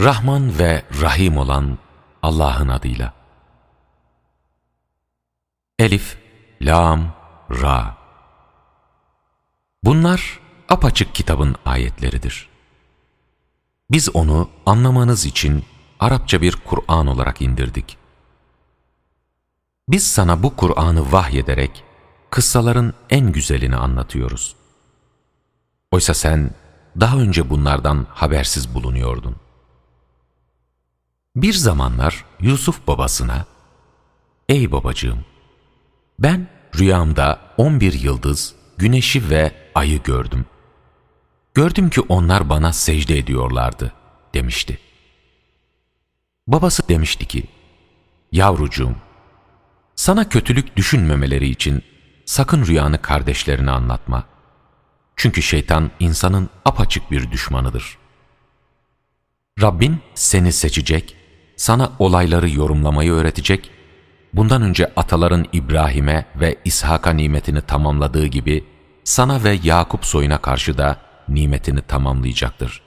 Rahman ve Rahim olan Allah'ın adıyla. Elif, Lam, Ra. Bunlar apaçık kitabın ayetleridir. Biz onu anlamanız için Arapça bir Kur'an olarak indirdik. Biz sana bu Kur'an'ı vahyederek kıssaların en güzelini anlatıyoruz. Oysa sen daha önce bunlardan habersiz bulunuyordun. Bir zamanlar Yusuf babasına, Ey babacığım, ben rüyamda on bir yıldız, güneşi ve ayı gördüm. Gördüm ki onlar bana secde ediyorlardı, demişti. Babası demişti ki, Yavrucuğum, sana kötülük düşünmemeleri için sakın rüyanı kardeşlerine anlatma. Çünkü şeytan insanın apaçık bir düşmanıdır. Rabbin seni seçecek, sana olayları yorumlamayı öğretecek, bundan önce ataların İbrahim'e ve İshak'a nimetini tamamladığı gibi sana ve Yakup soyuna karşı da nimetini tamamlayacaktır.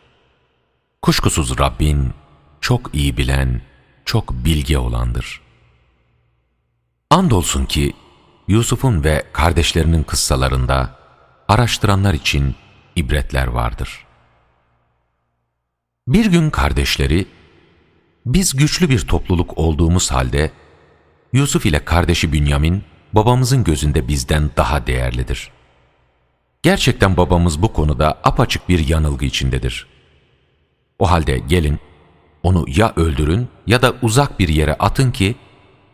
Kuşkusuz Rabbin çok iyi bilen, çok bilge olandır. Andolsun ki Yusuf'un ve kardeşlerinin kıssalarında araştıranlar için ibretler vardır. Bir gün kardeşleri, biz güçlü bir topluluk olduğumuz halde Yusuf ile kardeşi Bünyamin babamızın gözünde bizden daha değerlidir. Gerçekten babamız bu konuda apaçık bir yanılgı içindedir. O halde gelin, onu ya öldürün ya da uzak bir yere atın ki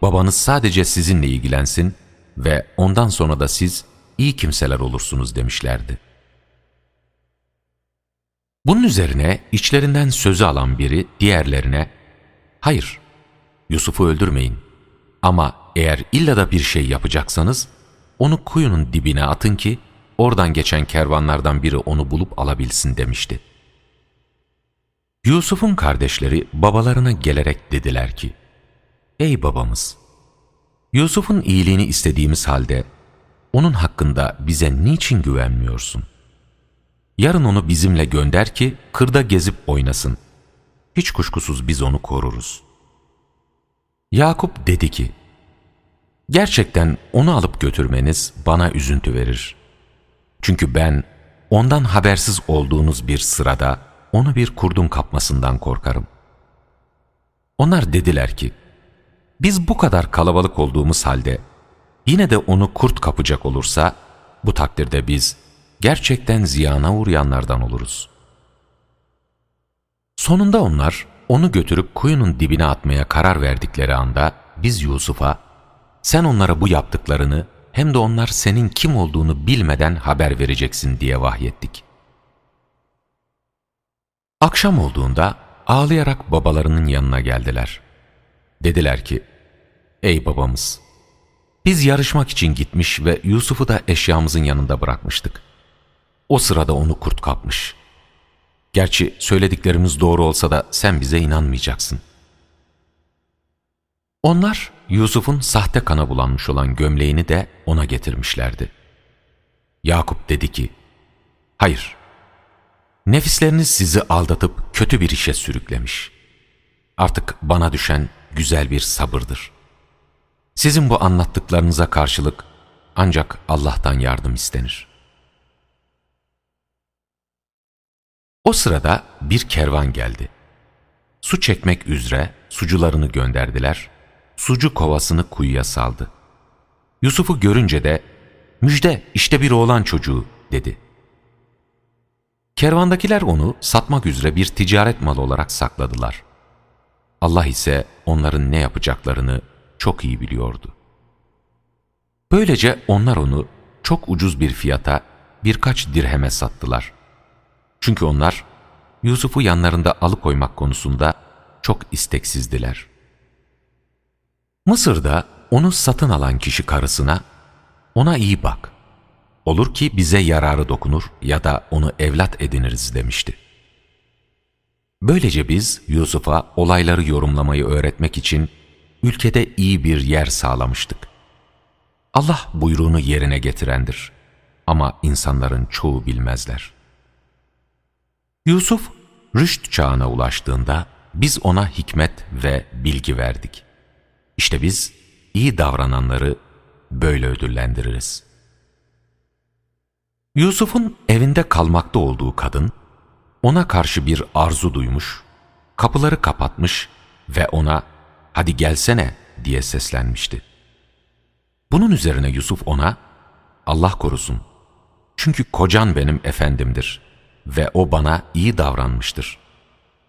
babanız sadece sizinle ilgilensin ve ondan sonra da siz iyi kimseler olursunuz demişlerdi. Bunun üzerine içlerinden sözü alan biri diğerlerine, hayır Yusuf'u öldürmeyin ama eğer illa da bir şey yapacaksanız onu kuyunun dibine atın ki oradan geçen kervanlardan biri onu bulup alabilsin demişti. Yusuf'un kardeşleri babalarına gelerek dediler ki, Ey babamız! Yusuf'un iyiliğini istediğimiz halde onun hakkında bize niçin güvenmiyorsun? Yarın onu bizimle gönder ki kırda gezip oynasın. Hiç kuşkusuz biz onu koruruz. Yakup dedi ki, Gerçekten onu alıp götürmeniz bana üzüntü verir. Çünkü ben ondan habersiz olduğunuz bir sırada onu bir kurdun kapmasından korkarım. Onlar dediler ki, biz bu kadar kalabalık olduğumuz halde yine de onu kurt kapacak olursa bu takdirde biz gerçekten ziyana uğrayanlardan oluruz. Sonunda onlar onu götürüp kuyunun dibine atmaya karar verdikleri anda biz Yusuf'a sen onlara bu yaptıklarını hem de onlar senin kim olduğunu bilmeden haber vereceksin diye vahyettik. Akşam olduğunda ağlayarak babalarının yanına geldiler. Dediler ki, Ey babamız! Biz yarışmak için gitmiş ve Yusuf'u da eşyamızın yanında bırakmıştık. O sırada onu kurt kapmış. Gerçi söylediklerimiz doğru olsa da sen bize inanmayacaksın. Onlar Yusuf'un sahte kana bulanmış olan gömleğini de ona getirmişlerdi. Yakup dedi ki, Hayır, nefisleriniz sizi aldatıp kötü bir işe sürüklemiş. Artık bana düşen güzel bir sabırdır. Sizin bu anlattıklarınıza karşılık ancak Allah'tan yardım istenir. O sırada bir kervan geldi. Su çekmek üzere sucularını gönderdiler sucu kovasını kuyuya saldı. Yusuf'u görünce de müjde işte bir oğlan çocuğu dedi. Kervandakiler onu satmak üzere bir ticaret malı olarak sakladılar. Allah ise onların ne yapacaklarını çok iyi biliyordu. Böylece onlar onu çok ucuz bir fiyata birkaç dirheme sattılar. Çünkü onlar Yusuf'u yanlarında alıkoymak konusunda çok isteksizdiler. Mısır'da onu satın alan kişi karısına, ona iyi bak, olur ki bize yararı dokunur ya da onu evlat ediniriz demişti. Böylece biz Yusuf'a olayları yorumlamayı öğretmek için ülkede iyi bir yer sağlamıştık. Allah buyruğunu yerine getirendir ama insanların çoğu bilmezler. Yusuf rüşt çağına ulaştığında biz ona hikmet ve bilgi verdik. İşte biz iyi davrananları böyle ödüllendiririz. Yusuf'un evinde kalmakta olduğu kadın, ona karşı bir arzu duymuş, kapıları kapatmış ve ona hadi gelsene diye seslenmişti. Bunun üzerine Yusuf ona Allah korusun çünkü kocan benim efendimdir ve o bana iyi davranmıştır.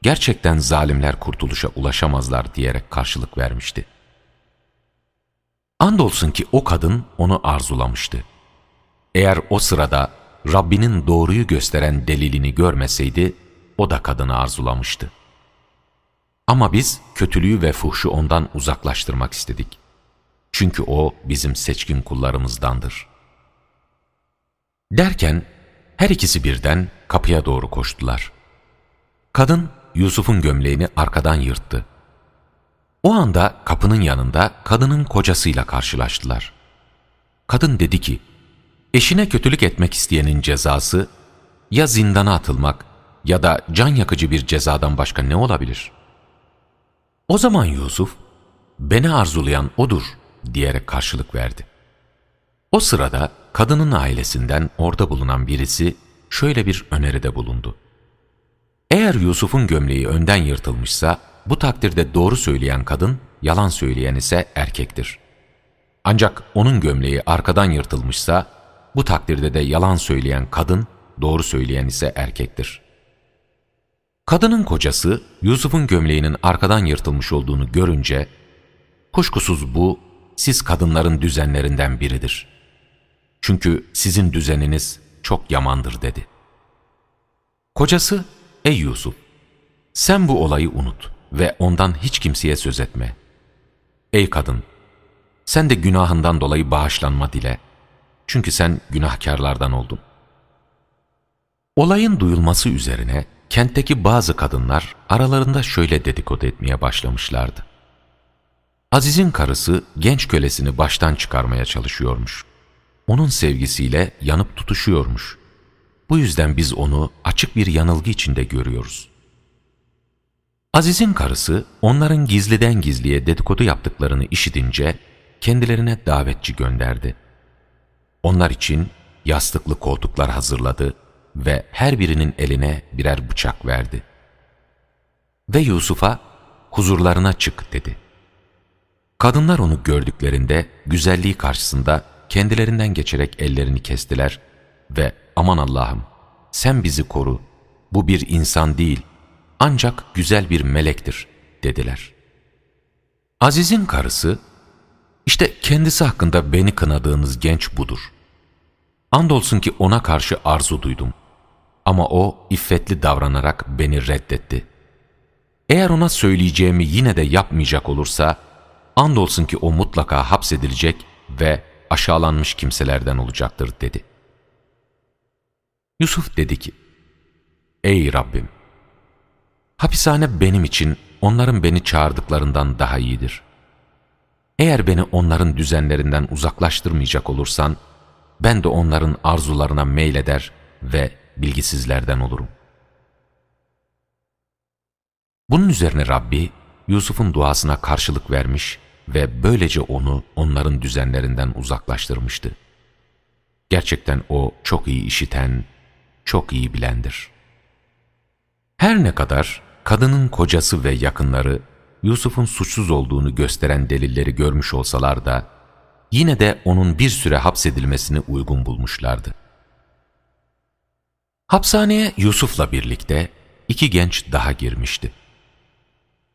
Gerçekten zalimler kurtuluşa ulaşamazlar diyerek karşılık vermişti. Andolsun ki o kadın onu arzulamıştı. Eğer o sırada Rabbinin doğruyu gösteren delilini görmeseydi, o da kadını arzulamıştı. Ama biz kötülüğü ve fuhşu ondan uzaklaştırmak istedik. Çünkü o bizim seçkin kullarımızdandır. Derken her ikisi birden kapıya doğru koştular. Kadın Yusuf'un gömleğini arkadan yırttı. O anda kapının yanında kadının kocasıyla karşılaştılar. Kadın dedi ki, eşine kötülük etmek isteyenin cezası ya zindana atılmak ya da can yakıcı bir cezadan başka ne olabilir? O zaman Yusuf, beni arzulayan odur diyerek karşılık verdi. O sırada kadının ailesinden orada bulunan birisi şöyle bir öneride bulundu. Eğer Yusuf'un gömleği önden yırtılmışsa, bu takdirde doğru söyleyen kadın, yalan söyleyen ise erkektir. Ancak onun gömleği arkadan yırtılmışsa, bu takdirde de yalan söyleyen kadın, doğru söyleyen ise erkektir. Kadının kocası, Yusuf'un gömleğinin arkadan yırtılmış olduğunu görünce, kuşkusuz bu, siz kadınların düzenlerinden biridir. Çünkü sizin düzeniniz çok yamandır dedi. Kocası, ey Yusuf, sen bu olayı unut ve ondan hiç kimseye söz etme. Ey kadın, sen de günahından dolayı bağışlanma dile. Çünkü sen günahkarlardan oldun. Olayın duyulması üzerine kentteki bazı kadınlar aralarında şöyle dedikodu etmeye başlamışlardı. Aziz'in karısı genç kölesini baştan çıkarmaya çalışıyormuş. Onun sevgisiyle yanıp tutuşuyormuş. Bu yüzden biz onu açık bir yanılgı içinde görüyoruz. Aziz'in karısı onların gizliden gizliye dedikodu yaptıklarını işitince kendilerine davetçi gönderdi. Onlar için yastıklı koltuklar hazırladı ve her birinin eline birer bıçak verdi. Ve Yusuf'a huzurlarına çık dedi. Kadınlar onu gördüklerinde güzelliği karşısında kendilerinden geçerek ellerini kestiler ve aman Allah'ım sen bizi koru, bu bir insan değil ancak güzel bir melektir dediler. Aziz'in karısı, işte kendisi hakkında beni kınadığınız genç budur. Andolsun ki ona karşı arzu duydum. Ama o iffetli davranarak beni reddetti. Eğer ona söyleyeceğimi yine de yapmayacak olursa, andolsun ki o mutlaka hapsedilecek ve aşağılanmış kimselerden olacaktır dedi. Yusuf dedi ki, Ey Rabbim! Hapishane benim için onların beni çağırdıklarından daha iyidir. Eğer beni onların düzenlerinden uzaklaştırmayacak olursan, ben de onların arzularına meyleder ve bilgisizlerden olurum. Bunun üzerine Rabbi, Yusuf'un duasına karşılık vermiş ve böylece onu onların düzenlerinden uzaklaştırmıştı. Gerçekten o çok iyi işiten, çok iyi bilendir. Her ne kadar kadının kocası ve yakınları Yusuf'un suçsuz olduğunu gösteren delilleri görmüş olsalar da, yine de onun bir süre hapsedilmesini uygun bulmuşlardı. Hapishaneye Yusuf'la birlikte iki genç daha girmişti.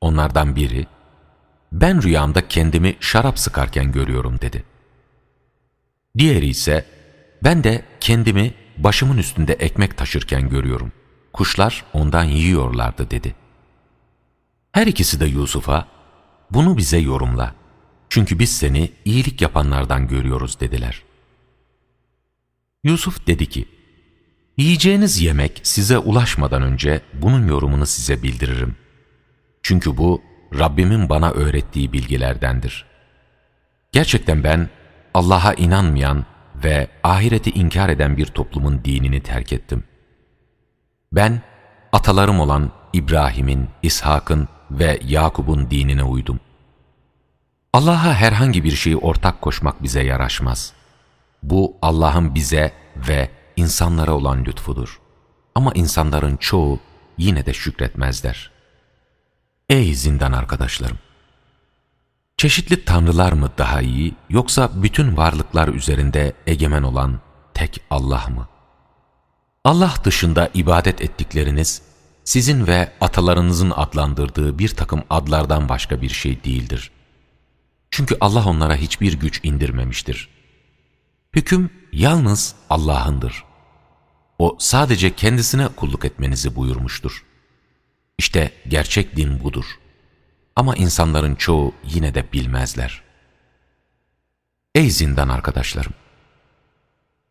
Onlardan biri, ben rüyamda kendimi şarap sıkarken görüyorum dedi. Diğeri ise, ben de kendimi başımın üstünde ekmek taşırken görüyorum. Kuşlar ondan yiyorlardı dedi. Her ikisi de Yusuf'a, bunu bize yorumla. Çünkü biz seni iyilik yapanlardan görüyoruz dediler. Yusuf dedi ki, Yiyeceğiniz yemek size ulaşmadan önce bunun yorumunu size bildiririm. Çünkü bu Rabbimin bana öğrettiği bilgilerdendir. Gerçekten ben Allah'a inanmayan ve ahireti inkar eden bir toplumun dinini terk ettim. Ben atalarım olan İbrahim'in, İshak'ın ve Yakup'un dinine uydum. Allah'a herhangi bir şeyi ortak koşmak bize yaraşmaz. Bu Allah'ın bize ve insanlara olan lütfudur. Ama insanların çoğu yine de şükretmezler. Ey zindan arkadaşlarım! Çeşitli tanrılar mı daha iyi yoksa bütün varlıklar üzerinde egemen olan tek Allah mı? Allah dışında ibadet ettikleriniz sizin ve atalarınızın adlandırdığı bir takım adlardan başka bir şey değildir. Çünkü Allah onlara hiçbir güç indirmemiştir. Hüküm yalnız Allah'ındır. O sadece kendisine kulluk etmenizi buyurmuştur. İşte gerçek din budur. Ama insanların çoğu yine de bilmezler. Ey zindan arkadaşlarım!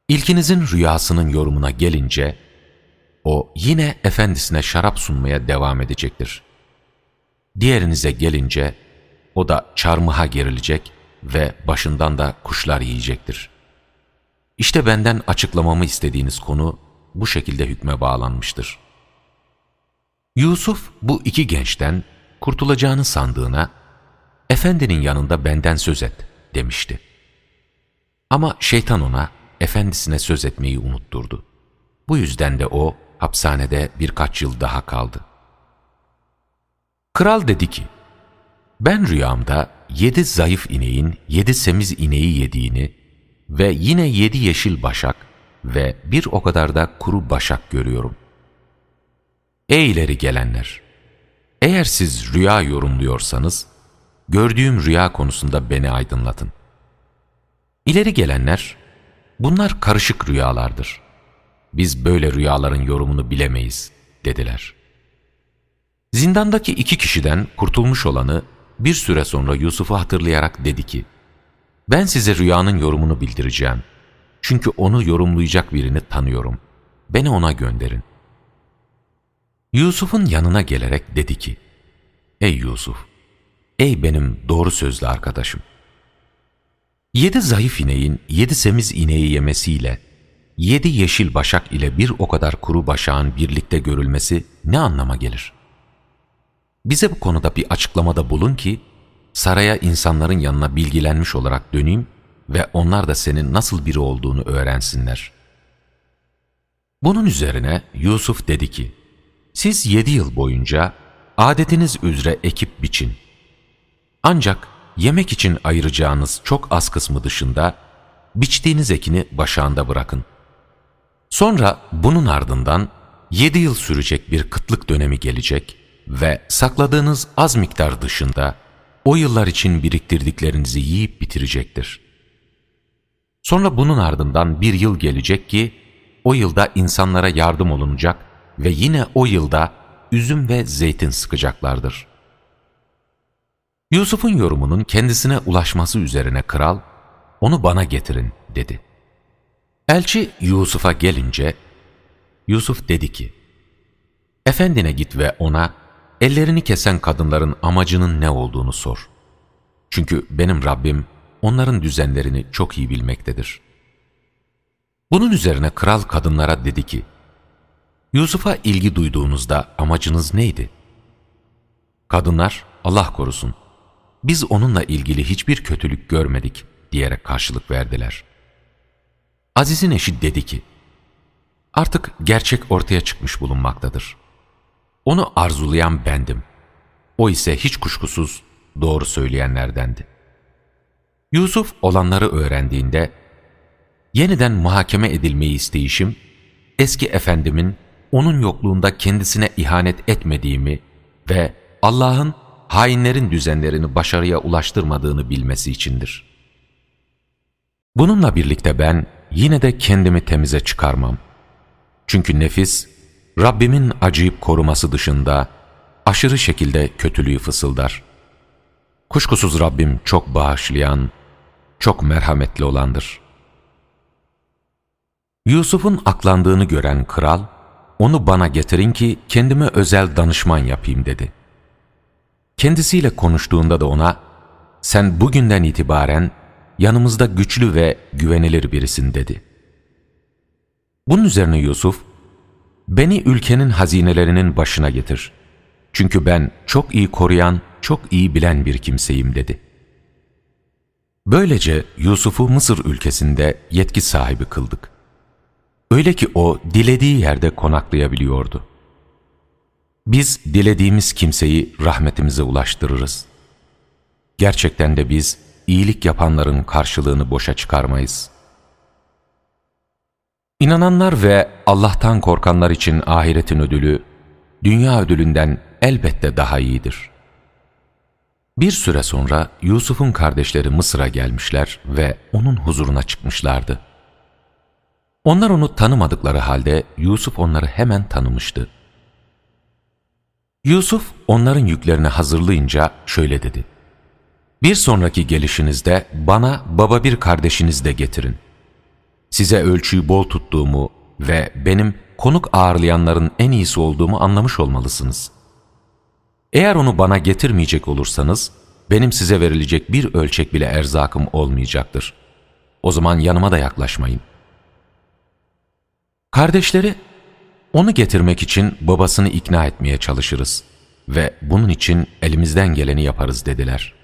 İlkinizin rüyasının yorumuna gelince, o yine efendisine şarap sunmaya devam edecektir. Diğerinize gelince, o da çarmıha gerilecek ve başından da kuşlar yiyecektir. İşte benden açıklamamı istediğiniz konu bu şekilde hükme bağlanmıştır. Yusuf bu iki gençten kurtulacağını sandığına, efendinin yanında benden söz et demişti. Ama şeytan ona efendisine söz etmeyi unutturdu. Bu yüzden de o hapishanede birkaç yıl daha kaldı. Kral dedi ki, ben rüyamda yedi zayıf ineğin yedi semiz ineği yediğini ve yine yedi yeşil başak ve bir o kadar da kuru başak görüyorum. Ey ileri gelenler! Eğer siz rüya yorumluyorsanız, gördüğüm rüya konusunda beni aydınlatın. İleri gelenler, bunlar karışık rüyalardır. Biz böyle rüyaların yorumunu bilemeyiz, dediler. Zindandaki iki kişiden kurtulmuş olanı bir süre sonra Yusuf'u hatırlayarak dedi ki, ben size rüyanın yorumunu bildireceğim. Çünkü onu yorumlayacak birini tanıyorum. Beni ona gönderin. Yusuf'un yanına gelerek dedi ki, Ey Yusuf, ey benim doğru sözlü arkadaşım. Yedi zayıf ineğin yedi semiz ineği yemesiyle, yedi yeşil başak ile bir o kadar kuru başağın birlikte görülmesi ne anlama gelir? Bize bu konuda bir açıklamada bulun ki, saraya insanların yanına bilgilenmiş olarak döneyim ve onlar da senin nasıl biri olduğunu öğrensinler. Bunun üzerine Yusuf dedi ki, siz yedi yıl boyunca adetiniz üzere ekip biçin. Ancak yemek için ayıracağınız çok az kısmı dışında biçtiğiniz ekini başağında bırakın. Sonra bunun ardından yedi yıl sürecek bir kıtlık dönemi gelecek ve sakladığınız az miktar dışında o yıllar için biriktirdiklerinizi yiyip bitirecektir. Sonra bunun ardından bir yıl gelecek ki, o yılda insanlara yardım olunacak ve yine o yılda üzüm ve zeytin sıkacaklardır. Yusuf'un yorumunun kendisine ulaşması üzerine kral, onu bana getirin dedi. Elçi Yusuf'a gelince, Yusuf dedi ki, Efendine git ve ona, ellerini kesen kadınların amacının ne olduğunu sor. Çünkü benim Rabbim onların düzenlerini çok iyi bilmektedir. Bunun üzerine kral kadınlara dedi ki, Yusuf'a ilgi duyduğunuzda amacınız neydi? Kadınlar, Allah korusun, biz onunla ilgili hiçbir kötülük görmedik diyerek karşılık verdiler. Aziz'in eşi dedi ki, artık gerçek ortaya çıkmış bulunmaktadır. Onu arzulayan bendim. O ise hiç kuşkusuz doğru söyleyenlerdendi. Yusuf olanları öğrendiğinde, yeniden muhakeme edilmeyi isteyişim, eski efendimin onun yokluğunda kendisine ihanet etmediğimi ve Allah'ın hainlerin düzenlerini başarıya ulaştırmadığını bilmesi içindir. Bununla birlikte ben yine de kendimi temize çıkarmam. Çünkü nefis, Rabbimin acıyıp koruması dışında aşırı şekilde kötülüğü fısıldar. Kuşkusuz Rabbim çok bağışlayan, çok merhametli olandır. Yusuf'un aklandığını gören kral, onu bana getirin ki kendime özel danışman yapayım dedi. Kendisiyle konuştuğunda da ona, sen bugünden itibaren yanımızda güçlü ve güvenilir birisin dedi. Bunun üzerine Yusuf, beni ülkenin hazinelerinin başına getir. Çünkü ben çok iyi koruyan, çok iyi bilen bir kimseyim dedi. Böylece Yusuf'u Mısır ülkesinde yetki sahibi kıldık. Öyle ki o dilediği yerde konaklayabiliyordu. Biz dilediğimiz kimseyi rahmetimize ulaştırırız. Gerçekten de biz iyilik yapanların karşılığını boşa çıkarmayız. İnananlar ve Allah'tan korkanlar için ahiretin ödülü, dünya ödülünden elbette daha iyidir. Bir süre sonra Yusuf'un kardeşleri Mısır'a gelmişler ve onun huzuruna çıkmışlardı. Onlar onu tanımadıkları halde Yusuf onları hemen tanımıştı. Yusuf onların yüklerini hazırlayınca şöyle dedi. Bir sonraki gelişinizde bana baba bir kardeşiniz de getirin. Size ölçüyü bol tuttuğumu ve benim konuk ağırlayanların en iyisi olduğumu anlamış olmalısınız. Eğer onu bana getirmeyecek olursanız, benim size verilecek bir ölçek bile erzakım olmayacaktır. O zaman yanıma da yaklaşmayın. Kardeşleri, onu getirmek için babasını ikna etmeye çalışırız ve bunun için elimizden geleni yaparız dediler.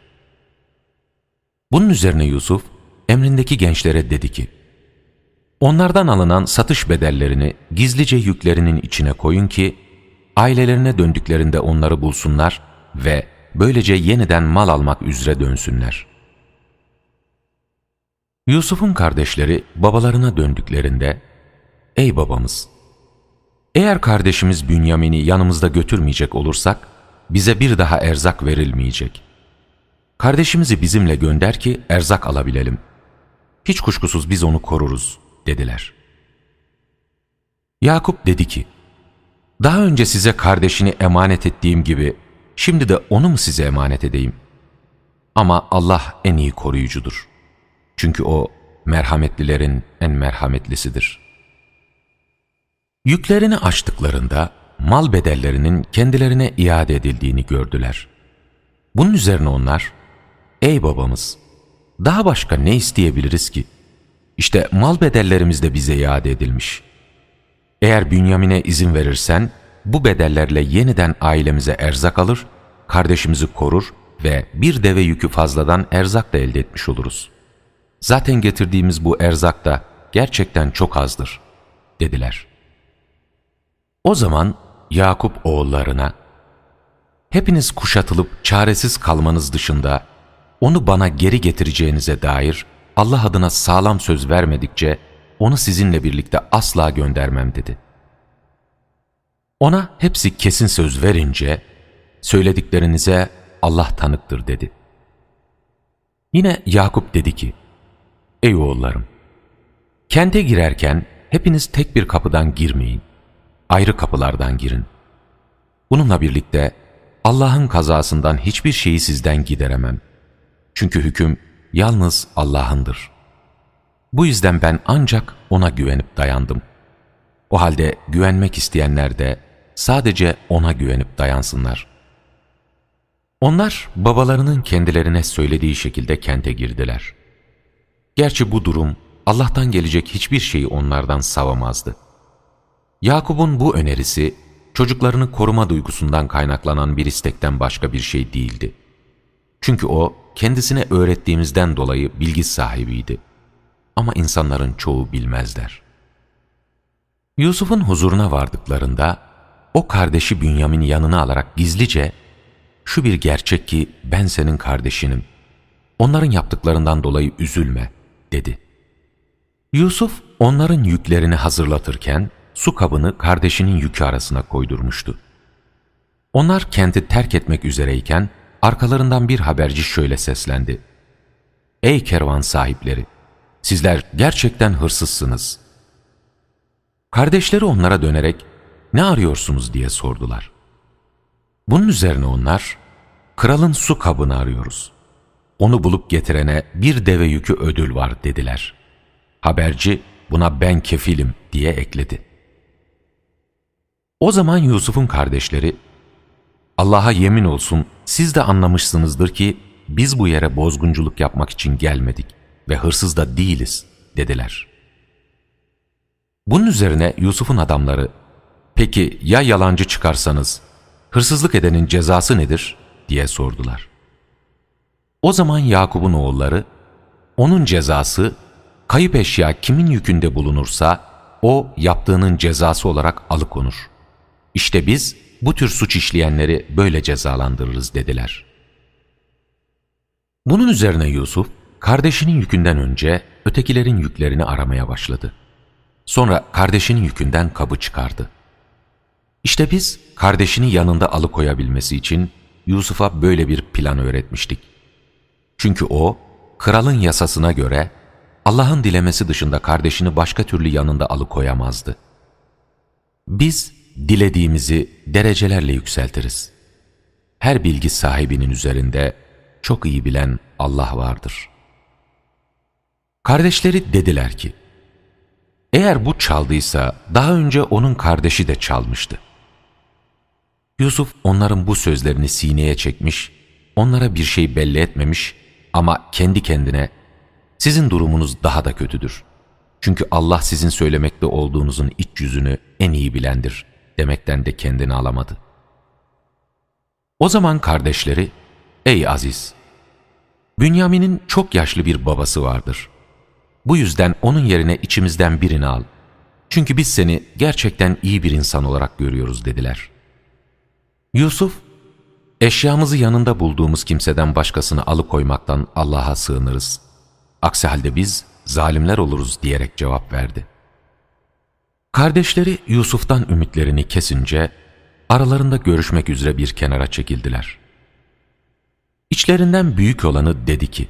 Bunun üzerine Yusuf, emrindeki gençlere dedi ki, Onlardan alınan satış bedellerini gizlice yüklerinin içine koyun ki, ailelerine döndüklerinde onları bulsunlar ve böylece yeniden mal almak üzere dönsünler. Yusuf'un kardeşleri babalarına döndüklerinde, Ey babamız! Eğer kardeşimiz Bünyamin'i yanımızda götürmeyecek olursak, bize bir daha erzak verilmeyecek. Kardeşimizi bizimle gönder ki erzak alabilelim. Hiç kuşkusuz biz onu koruruz, dediler. Yakup dedi ki, daha önce size kardeşini emanet ettiğim gibi, şimdi de onu mu size emanet edeyim? Ama Allah en iyi koruyucudur. Çünkü O, merhametlilerin en merhametlisidir. Yüklerini açtıklarında, mal bedellerinin kendilerine iade edildiğini gördüler. Bunun üzerine onlar, Ey babamız! Daha başka ne isteyebiliriz ki? İşte mal bedellerimiz de bize iade edilmiş. Eğer Bünyamin'e izin verirsen, bu bedellerle yeniden ailemize erzak alır, kardeşimizi korur ve bir deve yükü fazladan erzak da elde etmiş oluruz. Zaten getirdiğimiz bu erzak da gerçekten çok azdır, dediler. O zaman Yakup oğullarına, hepiniz kuşatılıp çaresiz kalmanız dışında onu bana geri getireceğinize dair Allah adına sağlam söz vermedikçe onu sizinle birlikte asla göndermem dedi. Ona hepsi kesin söz verince söylediklerinize Allah tanıktır dedi. Yine Yakup dedi ki, Ey oğullarım! Kente girerken hepiniz tek bir kapıdan girmeyin. Ayrı kapılardan girin. Bununla birlikte Allah'ın kazasından hiçbir şeyi sizden gideremem. Çünkü hüküm yalnız Allah'ındır. Bu yüzden ben ancak O'na güvenip dayandım. O halde güvenmek isteyenler de sadece O'na güvenip dayansınlar. Onlar babalarının kendilerine söylediği şekilde kente girdiler. Gerçi bu durum Allah'tan gelecek hiçbir şeyi onlardan savamazdı. Yakup'un bu önerisi çocuklarını koruma duygusundan kaynaklanan bir istekten başka bir şey değildi. Çünkü o kendisine öğrettiğimizden dolayı bilgi sahibiydi. Ama insanların çoğu bilmezler. Yusuf'un huzuruna vardıklarında o kardeşi Bünyamin'i yanına alarak gizlice şu bir gerçek ki ben senin kardeşinim. Onların yaptıklarından dolayı üzülme dedi. Yusuf onların yüklerini hazırlatırken su kabını kardeşinin yükü arasına koydurmuştu. Onlar kenti terk etmek üzereyken arkalarından bir haberci şöyle seslendi. Ey kervan sahipleri! Sizler gerçekten hırsızsınız. Kardeşleri onlara dönerek ne arıyorsunuz diye sordular. Bunun üzerine onlar, kralın su kabını arıyoruz. Onu bulup getirene bir deve yükü ödül var dediler. Haberci buna ben kefilim diye ekledi. O zaman Yusuf'un kardeşleri Allah'a yemin olsun siz de anlamışsınızdır ki biz bu yere bozgunculuk yapmak için gelmedik ve hırsız da değiliz dediler. Bunun üzerine Yusuf'un adamları peki ya yalancı çıkarsanız hırsızlık edenin cezası nedir? diye sordular. O zaman Yakup'un oğulları, onun cezası kayıp eşya kimin yükünde bulunursa o yaptığının cezası olarak alıkonur. İşte biz bu tür suç işleyenleri böyle cezalandırırız dediler. Bunun üzerine Yusuf, kardeşinin yükünden önce ötekilerin yüklerini aramaya başladı. Sonra kardeşinin yükünden kabı çıkardı. İşte biz kardeşini yanında alıkoyabilmesi için Yusuf'a böyle bir plan öğretmiştik. Çünkü o, kralın yasasına göre Allah'ın dilemesi dışında kardeşini başka türlü yanında alıkoyamazdı. Biz dilediğimizi derecelerle yükseltiriz. Her bilgi sahibinin üzerinde çok iyi bilen Allah vardır. Kardeşleri dediler ki, eğer bu çaldıysa daha önce onun kardeşi de çalmıştı. Yusuf onların bu sözlerini sineye çekmiş, onlara bir şey belli etmemiş ama kendi kendine sizin durumunuz daha da kötüdür. Çünkü Allah sizin söylemekte olduğunuzun iç yüzünü en iyi bilendir demekten de kendini alamadı. O zaman kardeşleri, ey Aziz, Bünyamin'in çok yaşlı bir babası vardır. Bu yüzden onun yerine içimizden birini al. Çünkü biz seni gerçekten iyi bir insan olarak görüyoruz dediler. Yusuf, eşyamızı yanında bulduğumuz kimseden başkasını alıkoymaktan Allah'a sığınırız. Aksi halde biz zalimler oluruz diyerek cevap verdi. Kardeşleri Yusuf'tan ümitlerini kesince aralarında görüşmek üzere bir kenara çekildiler. İçlerinden büyük olanı dedi ki,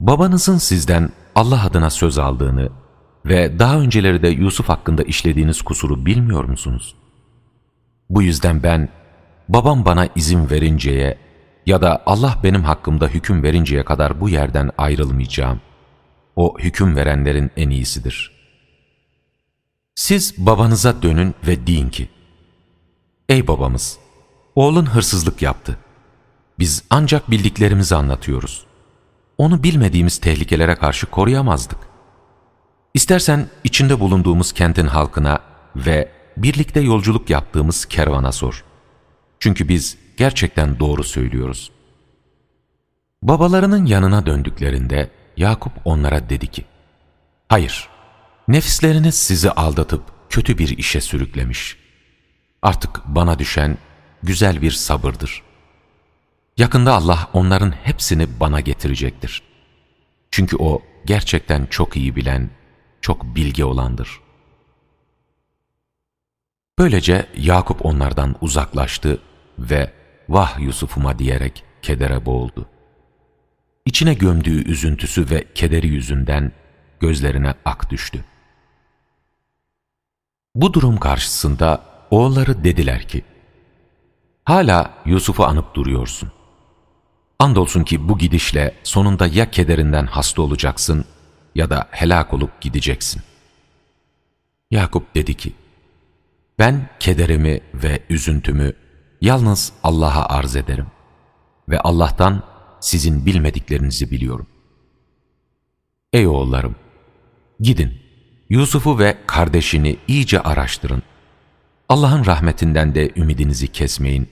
Babanızın sizden Allah adına söz aldığını ve daha önceleri de Yusuf hakkında işlediğiniz kusuru bilmiyor musunuz? Bu yüzden ben, babam bana izin verinceye ya da Allah benim hakkımda hüküm verinceye kadar bu yerden ayrılmayacağım. O hüküm verenlerin en iyisidir. Siz babanıza dönün ve deyin ki, Ey babamız, oğlun hırsızlık yaptı. Biz ancak bildiklerimizi anlatıyoruz. Onu bilmediğimiz tehlikelere karşı koruyamazdık. İstersen içinde bulunduğumuz kentin halkına ve birlikte yolculuk yaptığımız kervana sor. Çünkü biz gerçekten doğru söylüyoruz. Babalarının yanına döndüklerinde Yakup onlara dedi ki, Hayır, nefisleriniz sizi aldatıp kötü bir işe sürüklemiş. Artık bana düşen güzel bir sabırdır. Yakında Allah onların hepsini bana getirecektir. Çünkü O gerçekten çok iyi bilen, çok bilgi olandır. Böylece Yakup onlardan uzaklaştı ve vah Yusuf'uma diyerek kedere boğuldu. İçine gömdüğü üzüntüsü ve kederi yüzünden gözlerine ak düştü. Bu durum karşısında oğulları dediler ki, Hala Yusuf'u anıp duruyorsun. Andolsun ki bu gidişle sonunda ya kederinden hasta olacaksın ya da helak olup gideceksin. Yakup dedi ki, ben kederimi ve üzüntümü yalnız Allah'a arz ederim ve Allah'tan sizin bilmediklerinizi biliyorum. Ey oğullarım! Gidin, Yusuf'u ve kardeşini iyice araştırın. Allah'ın rahmetinden de ümidinizi kesmeyin.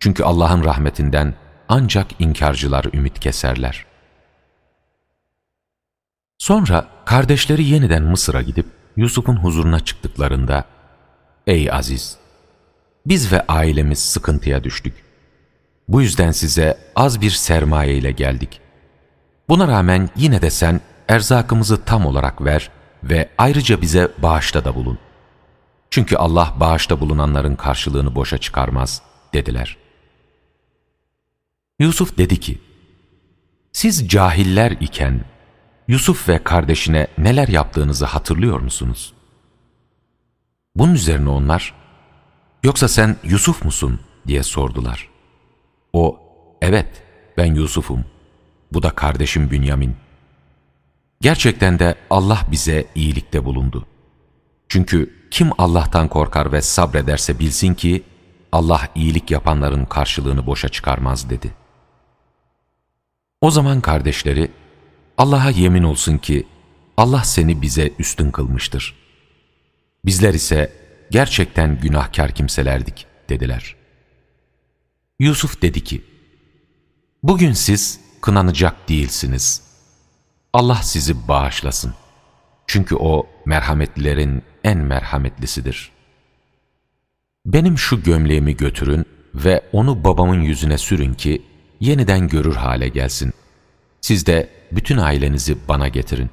Çünkü Allah'ın rahmetinden ancak inkarcılar ümit keserler. Sonra kardeşleri yeniden Mısır'a gidip Yusuf'un huzuruna çıktıklarında, Ey Aziz! Biz ve ailemiz sıkıntıya düştük. Bu yüzden size az bir sermaye ile geldik. Buna rağmen yine de sen erzakımızı tam olarak ver ve ayrıca bize bağışta da bulun. Çünkü Allah bağışta bulunanların karşılığını boşa çıkarmaz, dediler. Yusuf dedi ki, Siz cahiller iken Yusuf ve kardeşine neler yaptığınızı hatırlıyor musunuz? Bunun üzerine onlar, Yoksa sen Yusuf musun? diye sordular. O, evet ben Yusuf'um. Bu da kardeşim Bünyamin. Gerçekten de Allah bize iyilikte bulundu. Çünkü kim Allah'tan korkar ve sabrederse bilsin ki Allah iyilik yapanların karşılığını boşa çıkarmaz dedi. O zaman kardeşleri Allah'a yemin olsun ki Allah seni bize üstün kılmıştır. Bizler ise gerçekten günahkar kimselerdik dediler. Yusuf dedi ki, Bugün siz kınanacak değilsiniz. Allah sizi bağışlasın. Çünkü O merhametlilerin en merhametlisidir. Benim şu gömleğimi götürün ve onu babamın yüzüne sürün ki yeniden görür hale gelsin. Siz de bütün ailenizi bana getirin.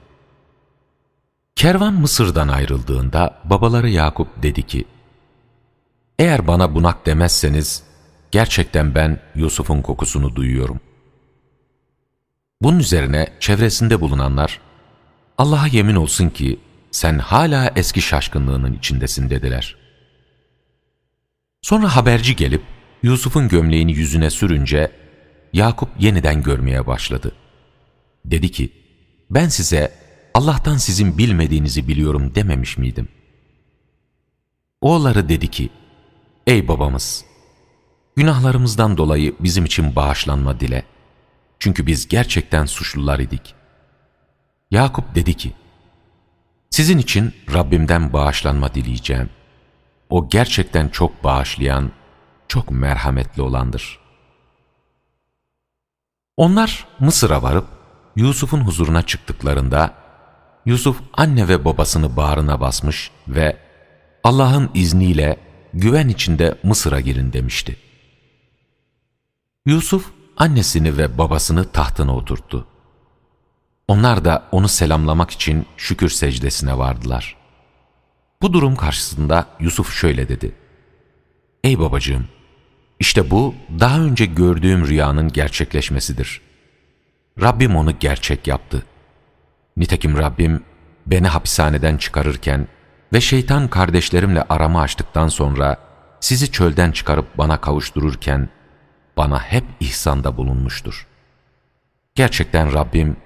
Kervan Mısır'dan ayrıldığında babaları Yakup dedi ki, Eğer bana bunak demezseniz, gerçekten ben Yusuf'un kokusunu duyuyorum. Bunun üzerine çevresinde bulunanlar, Allah'a yemin olsun ki sen hala eski şaşkınlığının içindesin dediler. Sonra haberci gelip Yusuf'un gömleğini yüzüne sürünce Yakup yeniden görmeye başladı. Dedi ki, ben size Allah'tan sizin bilmediğinizi biliyorum dememiş miydim? Oğulları dedi ki, ey babamız, günahlarımızdan dolayı bizim için bağışlanma dile. Çünkü biz gerçekten suçlular idik. Yakup dedi ki, sizin için Rabbimden bağışlanma dileyeceğim. O gerçekten çok bağışlayan, çok merhametli olandır. Onlar Mısır'a varıp Yusuf'un huzuruna çıktıklarında Yusuf anne ve babasını bağrına basmış ve Allah'ın izniyle güven içinde Mısır'a girin demişti. Yusuf annesini ve babasını tahtına oturttu. Onlar da onu selamlamak için şükür secdesine vardılar. Bu durum karşısında Yusuf şöyle dedi. Ey babacığım, işte bu daha önce gördüğüm rüyanın gerçekleşmesidir. Rabbim onu gerçek yaptı. Nitekim Rabbim beni hapishaneden çıkarırken ve şeytan kardeşlerimle arama açtıktan sonra sizi çölden çıkarıp bana kavuştururken bana hep ihsanda bulunmuştur. Gerçekten Rabbim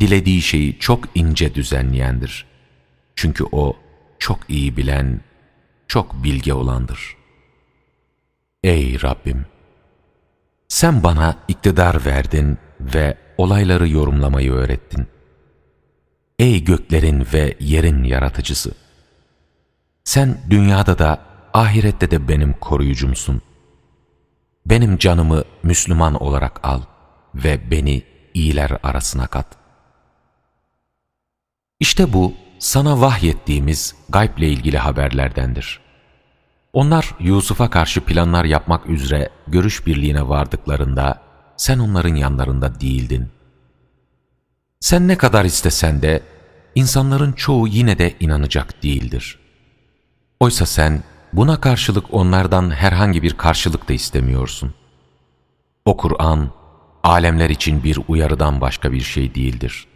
dilediği şeyi çok ince düzenleyendir. Çünkü O çok iyi bilen, çok bilge olandır. Ey Rabbim! Sen bana iktidar verdin ve olayları yorumlamayı öğrettin. Ey göklerin ve yerin yaratıcısı! Sen dünyada da ahirette de benim koruyucumsun. Benim canımı Müslüman olarak al ve beni iyiler arasına kat. İşte bu sana vahyettiğimiz gayble ilgili haberlerdendir. Onlar Yusuf'a karşı planlar yapmak üzere görüş birliğine vardıklarında sen onların yanlarında değildin. Sen ne kadar istesen de insanların çoğu yine de inanacak değildir. Oysa sen buna karşılık onlardan herhangi bir karşılık da istemiyorsun. O Kur'an, alemler için bir uyarıdan başka bir şey değildir.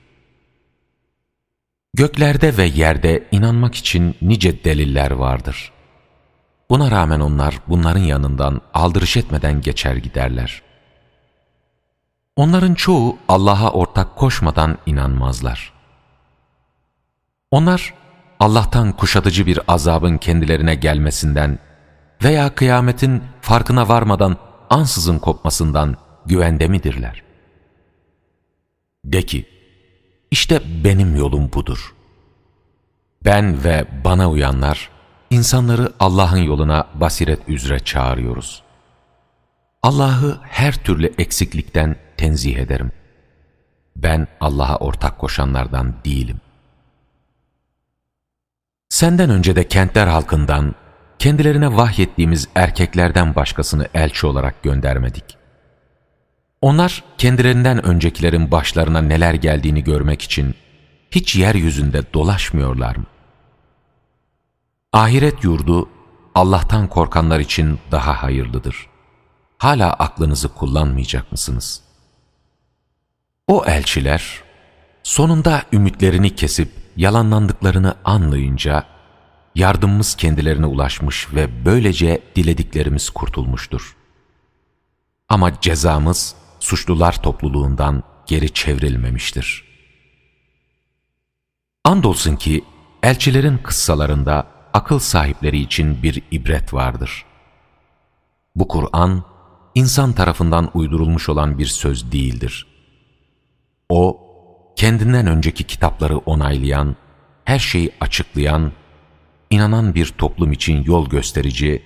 Göklerde ve yerde inanmak için nice deliller vardır. Buna rağmen onlar bunların yanından aldırış etmeden geçer giderler. Onların çoğu Allah'a ortak koşmadan inanmazlar. Onlar Allah'tan kuşatıcı bir azabın kendilerine gelmesinden veya kıyametin farkına varmadan ansızın kopmasından güvende midirler? De ki, işte benim yolum budur. Ben ve bana uyanlar, insanları Allah'ın yoluna basiret üzere çağırıyoruz. Allah'ı her türlü eksiklikten tenzih ederim. Ben Allah'a ortak koşanlardan değilim. Senden önce de kentler halkından, kendilerine vahyettiğimiz erkeklerden başkasını elçi olarak göndermedik. Onlar kendilerinden öncekilerin başlarına neler geldiğini görmek için hiç yeryüzünde dolaşmıyorlar mı? Ahiret yurdu Allah'tan korkanlar için daha hayırlıdır. Hala aklınızı kullanmayacak mısınız? O elçiler sonunda ümitlerini kesip yalanlandıklarını anlayınca yardımımız kendilerine ulaşmış ve böylece dilediklerimiz kurtulmuştur. Ama cezamız suçlular topluluğundan geri çevrilmemiştir. Andolsun ki elçilerin kıssalarında akıl sahipleri için bir ibret vardır. Bu Kur'an, insan tarafından uydurulmuş olan bir söz değildir. O, kendinden önceki kitapları onaylayan, her şeyi açıklayan, inanan bir toplum için yol gösterici